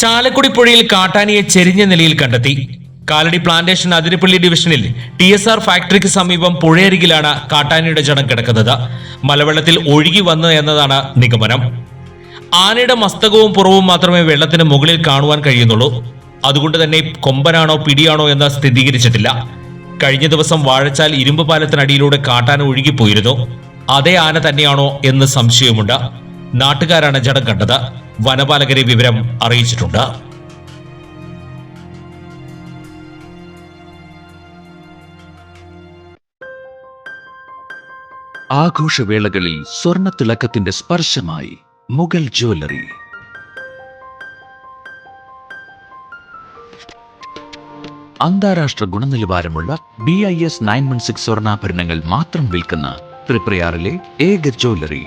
ചാലക്കുടി പുഴയിൽ കാട്ടാനിയെ ചെരിഞ്ഞ നിലയിൽ കണ്ടെത്തി. കാലടി പ്ലാന്റേഷൻ അതിരപ്പള്ളി ഡിവിഷനിൽ ടി എസ് ആർ ഫാക്ടറിക്ക് സമീപം പുഴയരികിലാണ് കാട്ടാനിയുടെ ജഡം കിടക്കുന്നത്. മലവെള്ളത്തിൽ ഒഴുകി വന്നു എന്നതാണ് നിഗമനം. ആനയുടെ മസ്തകവും പുറവും മാത്രമേ വെള്ളത്തിന് മുകളിൽ കാണുവാൻ കഴിയുന്നുള്ളൂ. അതുകൊണ്ട് തന്നെ കൊമ്പനാണോ പിടിയാണോ എന്ന് സ്ഥിരീകരിച്ചിട്ടില്ല. കഴിഞ്ഞ ദിവസം വാഴച്ചാൽ ഇരുമ്പ് പാലത്തിനടിയിലൂടെ കാട്ടാന ഒഴുകിപ്പോയിരുന്നു. അതേ ആന തന്നെയാണോ എന്ന് സംശയമുണ്ട് നാട്ടുകാരാണ് ജഡം കണ്ടത്. വനപാലകരെ വിവരം അറിയിച്ചിട്ടുണ്ട്. ആഘോഷവേളകളിൽ സ്വർണത്തിളക്കത്തിന്റെ സ്പർശമായി മുഗൾ ജ്വല്ലറി. അന്താരാഷ്ട്ര ഗുണനിലവാരമുള്ള B I S nine one six സ്വർണാഭരണങ്ങൾ മാത്രം വിൽക്കുന്ന ത്രിപ്രയാറിലെ ഏക ജ്വല്ലറി.